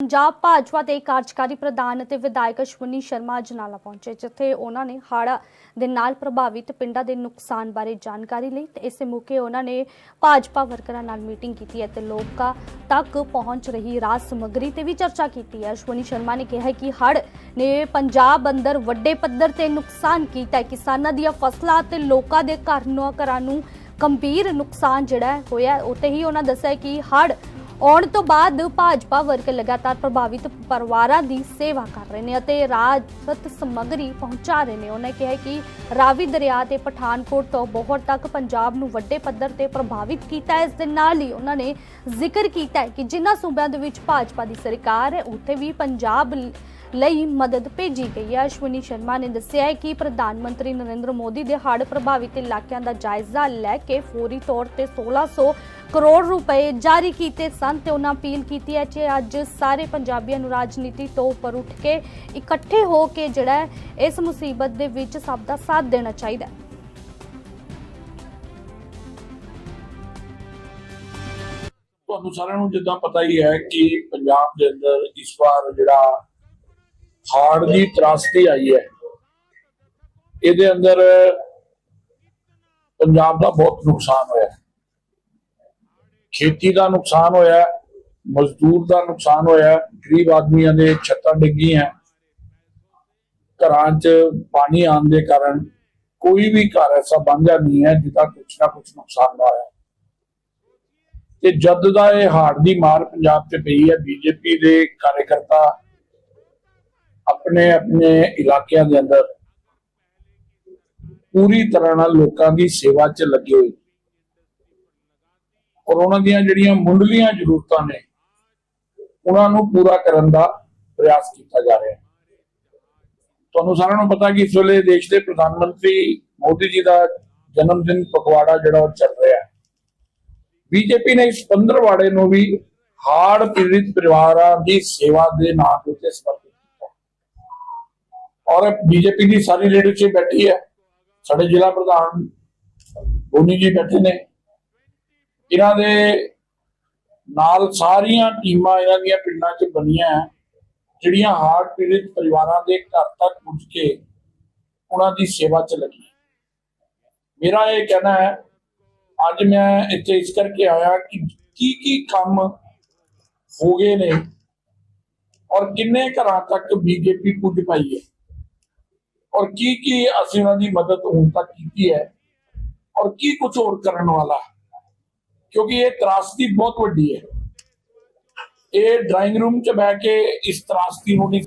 ਪੰਜਾਬ ਭਾਜਪਾ ਦੇ ਕਾਰਜਕਾਰੀ ਪ੍ਰਧਾਨ ਅਤੇ ਵਿਧਾਇਕ ਅਸ਼ਵਨੀ ਸ਼ਰਮਾ ਅਜਨਾਲਾ ਪਹੁੰਚੇ, ਜਿੱਥੇ ਉਹਨਾਂ ਨੇ ਹੜ੍ਹ ਦੇ ਨਾਲ ਪ੍ਰਭਾਵਿਤ ਪਿੰਡਾਂ ਦੇ ਨੁਕਸਾਨ ਬਾਰੇ ਜਾਣਕਾਰੀ ਲਈ ਤੇ ਇਸੇ ਮੌਕੇ ਉਹਨਾਂ ਨੇ ਭਾਜਪਾ ਵਰਕਰਾਂ ਨਾਲ ਮੀਟਿੰਗ ਕੀਤੀ ਹੈ ਲੋਕਾਂ ਤੱਕ ਪਹੁੰਚ ਰਹੀ ਰਾਜ ਸਮੱਗਰੀ ਤੇ ਵੀ ਚਰਚਾ ਕੀਤੀ ਹੈ ਅਸ਼ਵਨੀ ਸ਼ਰਮਾ ਨੇ ਕਿਹਾ ਕਿ ਹੜ ਨੇ ਪੰਜਾਬ ਅੰਦਰ ਵੱਡੇ ਪੱਧਰ ਤੇ ਨੁਕਸਾਨ ਕੀਤਾ ਕਿਸਾਨਾਂ ਦੀਆਂ ਫਸਲਾਂ ਤੇ ਲੋਕਾਂ ਦੇ ਘਰ ਨੂੰ ਘਰਾਂ ਨੂੰ ਗੰਭੀਰ ਨੁਕਸਾਨ ਜਿਹੜਾ ਹੋਇਆ ਹੈ। ਹੀ ਉਹਨਾਂ ਦੱਸਿਆ ਕਿ ਹੜ੍ਹ ਆਉਣ ਤੋਂ ਬਾਅਦ ਭਾਜਪਾ ਵਰਗ ਲਗਾਤਾਰ ਪ੍ਰਭਾਵਿਤ ਪਰਿਵਾਰਾਂ ਦੀ ਸੇਵਾ ਕਰ ਰਹੇ ਨੇ ਅਤੇ ਰਾਹਤ ਸਮੱਗਰੀ ਪਹੁੰਚਾ ਰਹੇ ਨੇ। ਉਹਨਾਂ ਕਿਹਾ ਕਿ ਰਾਵੀ ਦਰਿਆ ਤੇ ਪਠਾਨਕੋਟ ਤੋਂ ਬੋਹਰ ਤੱਕ ਪੰਜਾਬ ਨੂੰ ਵੱਡੇ ਪੱਧਰ ਤੇ ਪ੍ਰਭਾਵਿਤ ਕੀਤਾ ਇਸ ਦੇ ਨਾਲ ਹੀ ਉਹਨਾਂ ਨੇ ਜ਼ਿਕਰ ਕੀਤਾ ਕਿ ਜਿਨ੍ਹਾਂ ਸੂਬਿਆਂ ਦੇ ਵਿੱਚ ਭਾਜਪਾ ਦੀ ਸਰਕਾਰ ਹੈ, ਉੱਥੇ ਵੀ ਪੰਜਾਬ ਲਈ ਮਦਦ ਭੇਜੀ ਗਈ ਹੈ। ਅਸ਼ਵਨੀ ਸ਼ਰਮਾ ਨੇ ਦੱਸਿਆ ਹੈ ਕਿ ਪ੍ਰਧਾਨ ਮੰਤਰੀ ਨਰਿੰਦਰ ਮੋਦੀ ਦੇ ਹੜ੍ਹ ਪ੍ਰਭਾਵਿਤ ਇਲਾਕਿਆਂ ਦਾ ਜਾਇਜ਼ਾ ਲੈ ਕੇ ਫੌਰੀ ਤੌਰ ਤੇ 1600 ਕਰੋੜ ਰੁਪਏ ਜਾਰੀ ਕੀਤੇ ਸਨ ਤੇ ਉਹਨਾਂ ਅਪੀਲ ਕੀਤੀ ਹੈ ਕਿ ਅੱਜ ਸਾਰੇ ਪੰਜਾਬੀਆਂ ਨੂੰ ਰਾਜਨੀਤੀ ਤੋਂ ਉੱਪਰ ਉੱਠ ਕੇ ਇਕੱਠੇ ਹੋ ਕੇ ਜਿਹੜਾ ਇਸ ਮੁਸੀਬਤ ਦੇ ਵਿੱਚ ਸਭ ਦਾ ਸਾਥ ਦੇਣਾ ਚਾਹੀਦਾ ਹੈ। ਤੁਹਾਨੂੰ ਸਾਰਿਆਂ ਨੂੰ ਜਿੱਦਾਂ ਪਤਾ ਹੀ ਹੈ ਕਿ ਪੰਜਾਬ ਦੇ ਅੰਦਰ ਇਸ ਵਾਰ ਜਿਹੜਾ ਹਾੜ ਦੀ ਤਰਾਸਦੀ ਆਈ ਹੈ। ਇਹਦੇ ਅੰਦਰ ਪੰਜਾਬ ਦਾ ਬਹੁਤ ਨੁਕਸਾਨ ਹੋਇਆ ਖੇਤੀ ਦਾ ਨੁਕਸਾਨ ਹੋਇਆ ਮਜ਼ਦੂਰ ਦਾ ਨੁਕਸਾਨ ਹੋਇਆ ਹੈ, ਗਰੀਬ ਆਦਮੀਆਂ ਦੇ ਛੱਤਾਂ ਡਿੱਗੀਆਂ ਘਰਾਂ 'ਚ ਪਾਣੀ ਆਉਣ ਦੇ ਕਾਰਨ ਕੋਈ ਵੀ ਘਰ ਐਸਾ ਬਾਂਝਾ ਨਹੀਂ ਹੈ ਜਿਹਦਾ ਕੁਛ ਨਾ ਕੁਛ ਨੁਕਸਾਨ ਨਾ ਹੋਇਆ ਤੇ ਜਦ ਦਾ ਇਹ ਹਾੜ ਦੀ ਮਾਰ ਪੰਜਾਬ ਚ ਪਈ ਹੈ ਬੀਜੇਪੀ ਦੇ ਕਾਰਜਕਰਤਾ ਆਪਣੇ ਆਪਣੇ ਇਲਾਕਿਆਂ ਦੇ ਅੰਦਰ ਪੂਰੀ ਤਰ੍ਹਾਂ ਨਾਲ ਲੋਕਾਂ ਦੀ ਸੇਵਾ 'ਚ ਲੱਗੇ ਹੋਏ। ਕੋਰੋਨਾ ਦੀਆਂ ਜਿਹੜੀਆਂ ਮੁੱਢਲੀਆਂ ਜ਼ਰੂਰਤਾਂ ਨੇ, ਉਹਨਾਂ ਨੂੰ ਪੂਰਾ ਕਰਨ ਦਾ ਪ੍ਰਯਾਸ ਕੀਤਾ ਜਾ ਰਿਹਾ ਹੈ। ਤੁਹਾਨੂੰ ਸਾਰਿਆਂ ਨੂੰ ਪਤਾ ਕਿ ਇਸ ਵੇਲੇ ਦੇਸ਼ ਦੇ ਪ੍ਰਧਾਨ ਮੰਤਰੀ ਮੋਦੀ ਜੀ ਦਾ ਜਨਮ ਦਿਨ ਪਖਵਾੜਾ ਜਿਹੜਾ ਉਹ ਚੱਲ ਰਿਹਾ ਹੈ। ਬੀਜੇਪੀ ਨੇ ਇਸ ਪੰਦਰਵਾੜੇ ਨੂੰ ਵੀ ਹਾਰਡ ਪੀੜਿਤ ਪਰਿਵਾਰਾਂ ਦੀ ਸੇਵਾ ਦੇ ਨਾਂ ਦੇ ਉੱਤੇ ਸਮਰਪਿਤ ਔਰ ਬੀਜੇਪੀ ਦੀ ਸਾਰੀ ਲੀਡਰਸ਼ਿਪ ਬੈਠੀ ਹੈ। ਸਾਡੇ ਜ਼ਿਲ੍ਹਾ ਪ੍ਰਧਾਨ ਬੋਨੀ ਜੀ ਬੈਠੇ ਨੇ। ਇਹਨਾਂ ਦੇ ਨਾਲ ਸਾਰੀਆਂ ਟੀਮਾਂ ਇਹਨਾਂ ਦੀਆਂ ਪਿੰਡਾਂ 'ਚ ਬਣੀਆਂ ਜਿਹੜੀਆਂ ਹਾਰਡ ਪੀੜਿਤ ਪਰਿਵਾਰਾਂ ਦੇ ਘਰ ਤੱਕ ਪੁੱਜ ਕੇ ਉਹਨਾਂ ਦੀ ਸੇਵਾ 'ਚ ਲੱਗੀ ਮੇਰਾ ਇਹ ਕਹਿਣਾ ਹੈ, ਅੱਜ ਮੈਂ ਇੱਥੇ ਇਸ ਕਰਕੇ ਆਇਆ ਕਿ ਕੀ ਕੀ ਕੰਮ ਹੋ ਗਏ ਨੇ ਔਰ ਕਿੰਨੇ ਘਰਾਂ ਤੱਕ ਬੀਜੇਪੀ ਪੁੱਜ ਪਾਈ ਹੈ। ਔਰ ਕੀ ਕੀ ਅਸੀਂ ਉਹਨਾਂ ਦੀ ਮਦਦ ਹੁਣ ਤੱਕ ਕੀਤੀ ਹੈ ਔਰ ਕੀ ਕੁਝ ਹੋਰ ਕਰਨ ਵਾਲਾ ਕਿਉਂਕਿ ਇਹ ਤਰਾਸਦੀ ਬਹੁਤ ਵੱਡੀ ਹੈ। ਇਹ ਡਰਾਇੰਗ ਰੂਮ 'ਚ ਬਹਿ ਕੇ ਇਸ ਤਰਾਸਦੀ ਨੂੰ ਨਹੀਂ